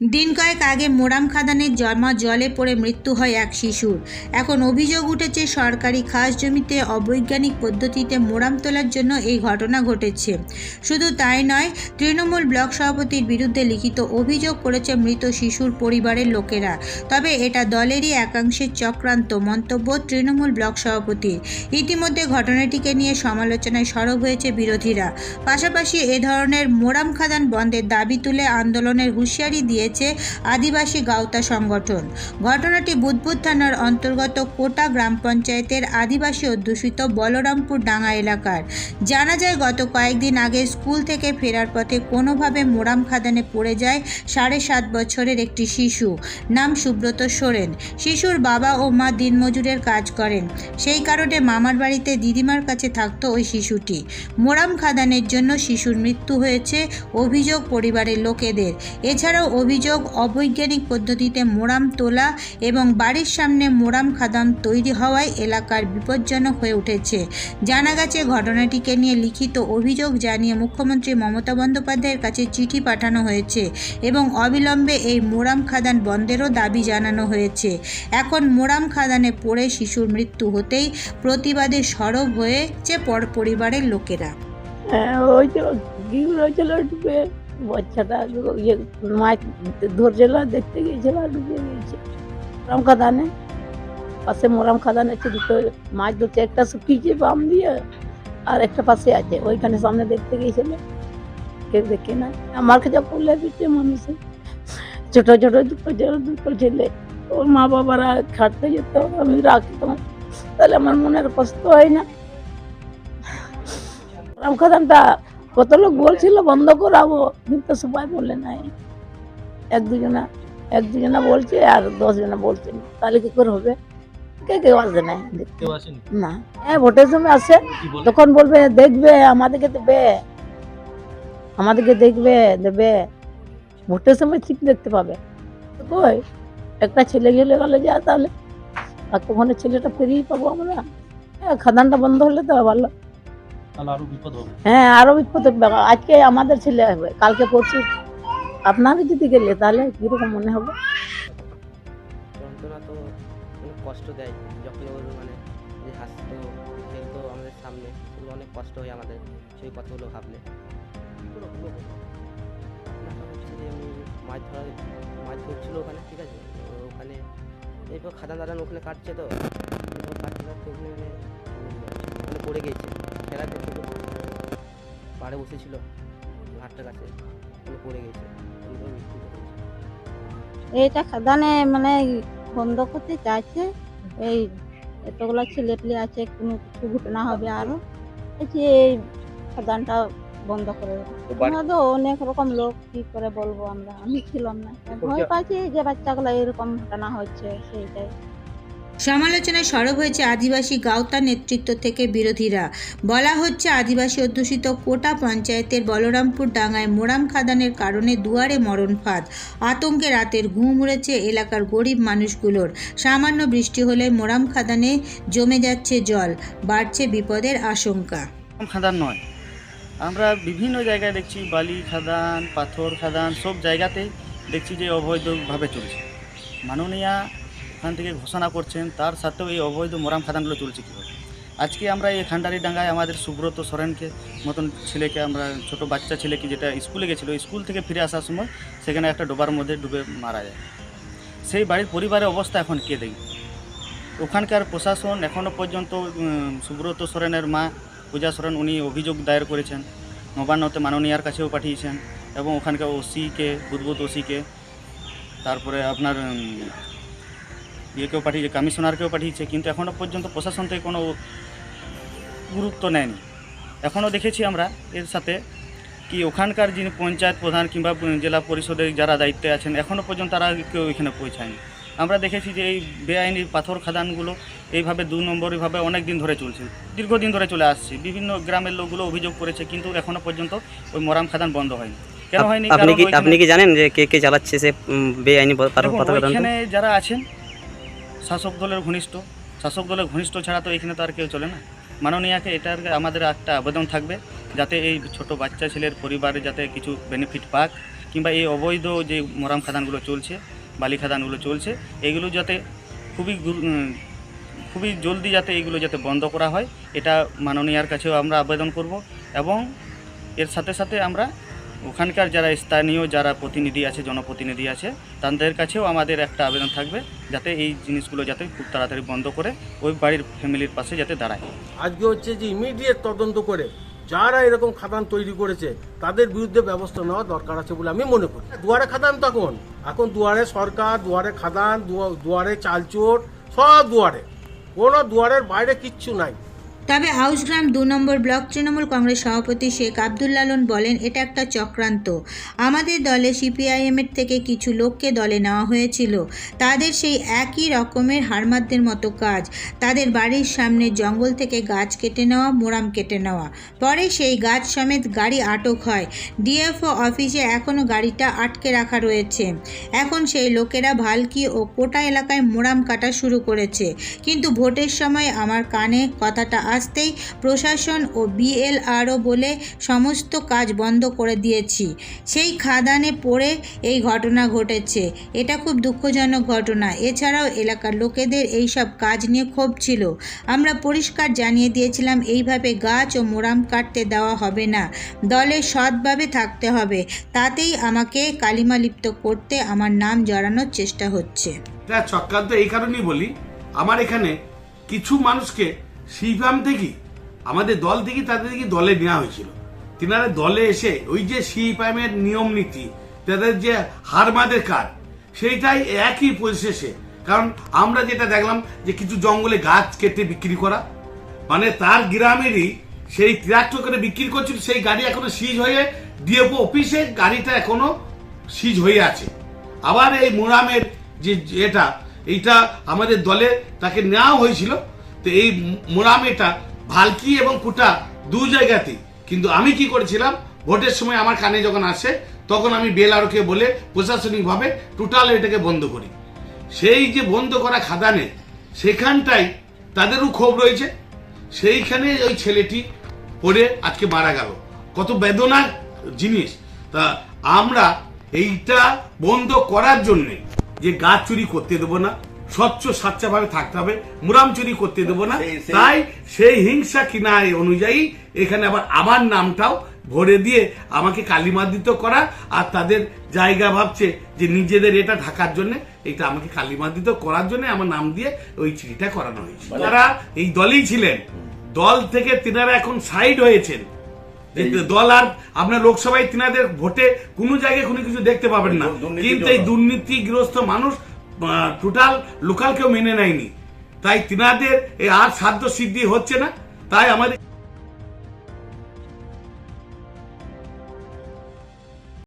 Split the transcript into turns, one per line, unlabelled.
দিন কয়েক আগে মোরাম খাদানের জমা জলে পড়ে মৃত্যু হয় এক শিশুর। এখন অভিযোগ উঠেছে, সরকারি খাস জমিতে অবৈজ্ঞানিক পদ্ধতিতে মোরাম তোলার জন্য এই ঘটনা ঘটেছে। শুধু তাই নয়, তৃণমূল ব্লক সভাপতির বিরুদ্ধে লিখিত অভিযোগ করেছে মৃত শিশুর পরিবারের লোকেরা। তবে এটা দলেরই একাংশের চক্রান্ত মন্তব্য তৃণমূল ব্লক সভাপতির। ইতিমধ্যে ঘটনাটিকে নিয়ে সমালোচনায় সরব হয়েছে বিরোধীরা। পাশাপাশি এ ধরনের মোরাম খাদান বন্ধের দাবি তুলে আন্দোলনের হুঁশিয়ারি দিয়েছে আদিবাসী গাওতা সংগঠন। ঘটনাটি বুদবুদ থানার অন্তর্গত কোটা গ্রাম পঞ্চায়েতের আদিবাসী অধ্যুষিত বলরামপুর ডাঙ্গা এলাকার। জানা যায়, গত কয়েকদিন আগে স্কুল থেকে ফেরার পথে কোনোভাবে মোরাম খাদানে পড়ে যায় সাড়ে সাত বছরের একটি শিশু। নাম সুব্রত সোরেন। শিশুর বাবা ও মা দিনমজুরের কাজ করেন। সেই কারণে মামার বাড়িতে দিদিমার কাছে থাকতো ওই শিশুটি। মোরাম খাদানের জন্য শিশুর মৃত্যু হয়েছে, অভিযোগ পরিবারের লোকেদের। এছাড়াও অভিযোগ অবৈজ্ঞানিক পদ্ধতিতে মোরাম তোলা এবং বাড়ির সামনে মোরাম খাদান তৈরি হওয়ায় এলাকার বিপজ্জনক হয়ে উঠেছে। জানা গেছে, ঘটনাটিকে নিয়ে লিখিত অভিযোগ জানিয়ে মুখ্যমন্ত্রী মমতা বন্দ্যোপাধ্যায়ের কাছে চিঠি পাঠানো হয়েছে এবং অবিলম্বে এই মোরাম খাদান বন্ধেরও দাবি জানানো হয়েছে। এখন মোরাম খাদানে পড়ে শিশুর মৃত্যু হতেই প্রতিবাদে সরব হয়েছে পর পরিবারের লোকেরা।
হ্যাঁ ওই তো ডুবে বাচ্চাটা ইয়ে মাছ ধরছিল, দেখতে গিয়েছিল আর ডুবে গিয়েছে মোরাম খাদানে, পাশে মোরাম খাদানে আছে দুটো মাছ ধরছে, একটা শুকিয়েছে বাম দিয়ে আর একটা পাশে আছে, ওইখানে সামনে দেখতে গিয়েছিল। কেউ দেখে না। আমার কাছে করলে দিচ্ছে মানুষে, ছোট ছোট, দুটো দুটো ছেলে, ওর মা বাবারা খাটতে যেত, আমি রাখতাম। তাহলে আমার মনের কষ্ট হয় না। রাম খাদানটা কত লোক বলছিল বন্ধ করাবো। কিন্তু সবাই বলে নাই। এক দুজনা এক দুজনা বলছে আর দশ জনা বলছে তাহলে কি করে হবে? কে কেউ আসে নাই দেখতে।
কেউ
না। হ্যাঁ ভোটের সময় আসে। তখন বলবে দেখবে আমাদেরকে দেবে। আমাদেরকে দেখবে দেবে। ভোটের সময় ঠিক দেখতে পাবে। কই? একটা ছেলে গেলে গেলে যা তাহলে। আর কখনো ছেলেটা ফিরিয়ে পাবো আমরা? হ্যাঁ খাদানটা বন্ধ হলে তো ভালো
তাহলে আরও বিপদ হবে।
হ্যাঁ আরও বিপদ হবে। আজকে আমাদের ছেলে হবে কালকে পরশু। আপনাকে যদি গেলে তাহলে কীরকম মনে হবে?
যন্ত্রণা তো অনেক কষ্ট দেয় যখন ওর মানে যে হাসতো খেলতো আমাদের সামনে সেগুলো অনেক কষ্ট হয় আমাদের সেই কথাগুলো ভাবলে। মাছ ধরা মাছ ধরছিল ওখানে ঠিক আছে? তো ওখানে এরপর খাদান দাদান ওখানে কাটছে তো। এরপর কাটতে কাটতে ওখানে মানে পড়ে গিয়েছে খেলা করতে করতে পাড়ে বসেছিল। ঘাটটার কাছে। পড়ে হয়েছে
এইটা খাদানে মানে বন্ধ করতে চাইছে। এই এতগুলো ছেলে পেলে আছে কোনো কিছু ঘটনা হবে আরও। বলছি এই খাদানটা বন্ধ করে দেবে। তো অনেক রকম লোক কি করে বলব আমরা? আমি ছিলাম না। ভয় পাচ্ছি যে বাচ্চাগুলো এরকম ঘটনা হচ্ছে সেইটাই।
সমালোচনায় সরব হয়েছে আদিবাসী গাওতা নেতৃত্ব থেকে বিরোধীরা। বলা হচ্ছে, আদিবাসী অধ্যুষিত কোটা পঞ্চায়েতের বলরামপুর ডাঙ্গায় মোরাম খাদানের কারণে দুয়ারে মরণ ফাঁদ। আতঙ্কে রাতের ঘুম উড়েছে এলাকার গরিব মানুষগুলোর। সামান্য বৃষ্টি হলে মোরাম খাদানে জমে যাচ্ছে জল। বাড়ছে বিপদের আশঙ্কা।
খাদান নয়। আমরা বিভিন্ন জায়গায় দেখছি, বালি খাদান, পাথর খাদান, সব জায়গাতে দেখছি যে অবৈধভাবে চলছে। মাননীয়া ওখান থেকে ঘোষণা করছেন, তার সাথেও এই অবৈধ মোরাম খাদানগুলো চলছে কীভাবে? আজকে আমরা এই খান্ডারি ডাঙ্গায় আমাদের সুব্রত সরেনকে, মতন ছেলেকে আমরা, ছোট বাচ্চা ছেলেকে যেটা স্কুলে গেছিল স্কুল থেকে ফিরে আসার সময় সেখানে একটা ডোবার মধ্যে ডুবে মারা যায়। সেই বাড়ির পরিবারের অবস্থা এখন কে দেখবে? ওখানকার প্রশাসন এখনও পর্যন্ত সুব্রত সরেনের মা পূজা সরেন, উনি অভিযোগ দায়ের করেছেন, নবান্নতে মাননীয়ার কাছেও পাঠিয়েছেন, এবং ওখানকার ওসিকে বুধবুধ ওসিকে, তারপরে আপনার ইয়েকেও পাঠিয়েছে কমিশনারকেও পাঠিয়েছে কিন্তু এখনও পর্যন্ত প্রশাসন থেকে কোনো গুরুত্ব নেয়নি। এখনও দেখেছি আমরা এর সাথে কি ওখানকার যিনি পঞ্চায়েত প্রধান কিংবা জেলা পরিষদের যারা দায়িত্বে আছেন এখনও পর্যন্ত তারা কেউ এখানে পৌঁছায়নি। আমরা দেখেছি যে এই বেআইনি পাথর খাদানগুলো এইভাবে দু নম্বর এইভাবে অনেক দিন ধরে চলছে দীর্ঘদিন ধরে চলে আসছে। বিভিন্ন গ্রামের লোকগুলো অভিযোগ করেছে কিন্তু এখনও পর্যন্ত ওই মরাম খাদান বন্ধ হয়নি। কেন হয়নি?
আপনি কি আপনি কি জানেন যে কে কে চালাচ্ছে সে বেআইনি পাথর খাদান?
ওইখানে যারা আছেন শাসক দলের ঘনিষ্ঠ। শাসক দলের ঘনিষ্ঠ ছাড়া তো এখানে তো আর কেউ চলে না। মাননীয়াকে এটার আমাদের একটা আবেদন থাকবে, যাতে এই ছোট বাচ্চা ছেলের পরিবারে যাতে কিছু বেনিফিট পাক, কিংবা এই অবৈধ যে মরাম খাদানগুলো চলছে, বালি খাদানগুলো চলছে, এগুলো যাতে খুবই খুবই জলদি যাতে এগুলো যাতে বন্ধ করা হয়, এটা মাননীয়ার কাছেও আমরা আবেদন করব এবং এর সাথে সাথে আমরা ওখানকার যারা স্থানীয় যারা প্রতিনিধি আছে, জনপ্রতিনিধি আছে, তাদের কাছেও আমাদের একটা আবেদন থাকবে যাতে এই জিনিসগুলো যাতে খুব তাড়াতাড়ি বন্ধ করে ওই বাড়ির ফ্যামিলির পাশে যাতে দাঁড়ায়।
আজকে হচ্ছে যে ইমিডিয়েট তদন্ত করে যারা এরকম খাদান তৈরি করেছে, তাদের বিরুদ্ধে ব্যবস্থা নেওয়া দরকার আছে বলে আমি মনে করি। দুয়ারে খাদান তখন, এখন দুয়ারে সরকার, দুয়ারে খাদান, দুয়া- দুয়ারে চালচোর, সব দুয়ারে। কোনো দুয়ারের বাইরে কিচ্ছু নাই।
তবে হাউসগ্রাম দু নম্বর ব্লক তৃণমূল কংগ্রেস সভাপতি শেখ আব্দুল বলেন, এটা একটা চক্রান্ত। আমাদের দলে সিপিআইএমের থেকে কিছু লোককে দলে নেওয়া হয়েছিল। তাদের সেই একই রকমের হারমাদদের মতো কাজ। তাদের বাড়ির সামনে জঙ্গল থেকে গাছ কেটে নেওয়া, মোরাম কেটে নেওয়া। পরে সেই গাছ সমেত গাড়ি আটক হয়। ডিএফও অফিসে এখনও গাড়িটা আটকে রাখা রয়েছে। এখন সেই লোকেরা ভালকি ও কোটা এলাকায় মোরাম কাটা শুরু করেছে। কিন্তু ভোটের সময় আমার কানে কথাটা আসতেই প্রশাসন ও বিএলআরও বলে সমস্ত কাজ বন্ধ করে দিয়েছি। সেই খাদানে পড়ে এই ঘটনা ঘটেছে। এটা খুব দুঃখজনক ঘটনা। এছাড়াও এলাকার লোকেদের এই সব কাজ নিয়ে ক্ষোভ ছিল। আমরা পরিষ্কার জানিয়ে দিয়েছিলাম, এইভাবে গাছ ও মোরাম কাটতে দেওয়া হবে না। দলে সৎভাবে থাকতে হবে। তাতেই আমাকে কালিমালিপ্ত করতে আমার নাম জড়ানোর চেষ্টা হচ্ছে।
চক্রান্ত এই কারণেই বলি, আমার এখানে কিছু মানুষকে শিবরাম থেকে আমাদের দল থেকে তাদের থেকে দলে নেওয়া হয়েছিল। তিনারা দলে এসে ওই যে সিপামের নিয়ম নীতি, তাদের যে হারমাদের কাজ সেইটাই একই পরিশেষে। কারণ আমরা যেটা দেখলাম যে কিছু জঙ্গলে গাছ কেটে বিক্রি করা মানে তার গ্রামেরই সেই ট্রাক্টর করে বিক্রি করছিল, সেই গাড়ি এখনও সিজ হয়ে ডিএফও অফিসে গাড়িটা এখনও সিজ হয়ে আছে। আবার এই মোরামের যে এটা, এইটা আমাদের দলে তাকে নেওয়া হয়েছিল। তো এই মোরাম এটা ভালকি এবং কুটা দু জায়গাতে কিন্তু আমি কি করেছিলাম, ভোটের সময় আমার কানে যখন আসে, তখন আমি বেল বেলারকে বলে প্রশাসনিকভাবে টোটাল এটাকে বন্ধ করি। সেই যে বন্ধ করা খাদানে, সেখানটাই তাদেরও ক্ষোভ রয়েছে। সেইখানে ওই ছেলেটি পড়ে আজকে মারা গেল। কত বেদনার জিনিস। তা আমরা এইটা বন্ধ করার জন্যে যে গাছ চুরি করতে দেবো না স্বচ্ছ সাচ্চাভাবে থাকতে হবে। মুরাম চুরি করতে দেবো না। তাই সেই হিংসা কিনায় অনুযায়ী এখানে আবার আমার নামটাও ভরে দিয়ে আমাকে কালিমাদিত করা আর তাদের জায়গা ভাবছে যে নিজেদের এটা ঢাকার জন্য এটা আমাকে কালিমাদিত করার জন্য আমার নাম দিয়ে ওই চিঠিটা করানো হয়েছে। তারা এই দলেই ছিলেন। দল থেকে তিনারা এখন সাইড হয়েছেন। দল আর আপনার লোকসভায় তিনাদের ভোটে কোনো জায়গায় কোনো কিছু দেখতে পাবেন না। কিন্তু এই দুর্নীতিগ্রস্ত মানুষ টোটাল লোকাল কেউ মেনে নেয়নি। তাই তিনাদের আর সাধ্য সিদ্ধি হচ্ছে না। তাই আমাদের